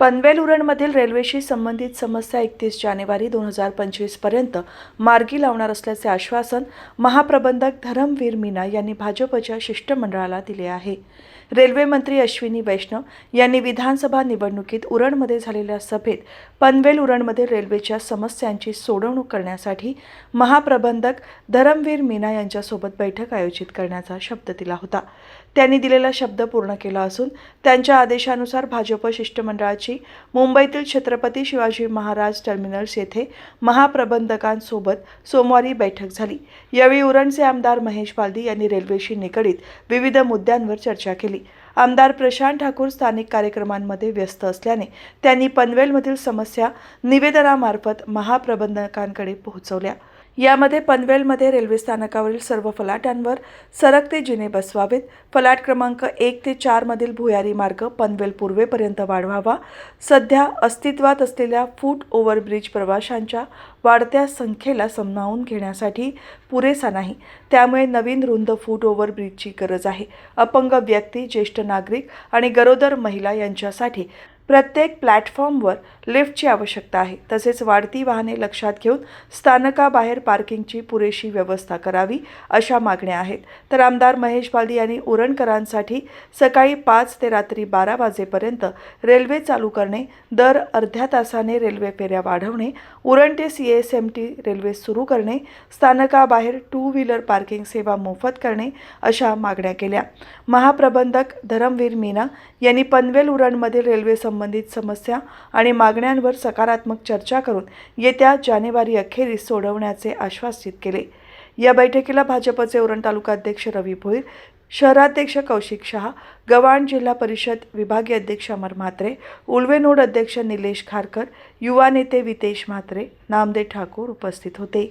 पनवेल उरणमधील रेल्वेशी संबंधित समस्या एकतीस जानेवारी दोन हजार पंचवीसपर्यंत मार्गी लावणार असल्याचे आश्वासन महाप्रबंधक धरमवीर मीना यांनी भाजपच्या शिष्टमंडळाला दिले आहे. रेल्वे मंत्री अश्विनी वैष्णव यांनी विधानसभा निवडणुकीत उरणमध्ये झालेल्या सभेत पनवेल उरणमध्ये रेल्वेच्या समस्यांची सोडवणूक करण्यासाठी महाप्रबंधक धरमवीर मीना यांच्यासोबत बैठक आयोजित करण्याचा शब्द दिला होता. त्यांनी दिलेला शब्द पूर्ण केला असून त्यांच्या आदेशानुसार भाजप शिष्टमंडळाची मुंबईतील छत्रपती शिवाजी महाराज टर्मिनल्स येथे महाप्रबंधकांसोबत सोमवारी बैठक झाली. यावेळी उरणचे आमदार महेश पालदी यांनी रेल्वेशी निगडीत विविध मुद्द्यांवर चर्चा केली. आमदार प्रशांत ठाकूर स्थानिक कार्यक्रमांमध्ये व्यस्त असल्याने त्यांनी पनवेलमधील समस्या निवेदनामार्फत महाप्रबंधकांकडे पोहोचवल्या. यामध्ये पनवेलमध्ये रेल्वे स्थानकावरील सर्व फलाटांवर सरकते जिने बसवावेत. फलाट क्रमांक एक ते चारमधील भुयारी मार्ग पनवेल पूर्वेपर्यंत वाढवावा. सध्या अस्तित्वात असलेल्या फूट ओव्हरब्रिज प्रवाशांच्या वाढत्या संख्येला समनावून घेण्यासाठी पुरेसा नाही. त्यामुळे नवीन रुंद फूट ओव्हरब्रिजची गरज आहे. अपंग व्यक्ती ज्येष्ठ नागरिक आणि गरोदर महिला यांच्यासाठी प्रत्येक प्लॅटफॉर्मवर लिफ्टची आवश्यकता आहे. तसेच वाढती वाहने लक्षात घेऊन स्थानकाबाहेर पार्किंगची पुरेशी व्यवस्था करावी अशा मागण्या आहेत. तर आमदार महेश बालदी यांनी उरणकरांसाठी सकाळी पाच ते रात्री बारा वाजेपर्यंत रेल्वे चालू करणे दर अर्ध्या तासाने रेल्वे फेऱ्या वाढवणे उरण ते C S M T railway सुरू करणे स्थानकाबाहेर टू व्हीलर पार्किंग सेवा मोफत करणे अशा मागण्या केल्या. महाप्रबंधक धरमवीर मीना यांनी पनवेल उरणमधील रेल्वे सम संबंधित समस्या आणि मागण्यांवर सकारात्मक चर्चा करून येत्या जानेवारी अखेरीस सोडवण्याचे आश्वासित केले. या बैठकीला भाजपचे उरण तालुका अध्यक्ष रवी भोईर शहराध्यक्ष कौशिक शहा गव्हाण जिल्हा परिषद विभागीय अध्यक्ष अमर म्हात्रे उल्वे नोड अध्यक्ष निलेश खारकर युवा नेते वितेश म्हात्रे नामदेव ठाकूर उपस्थित होते.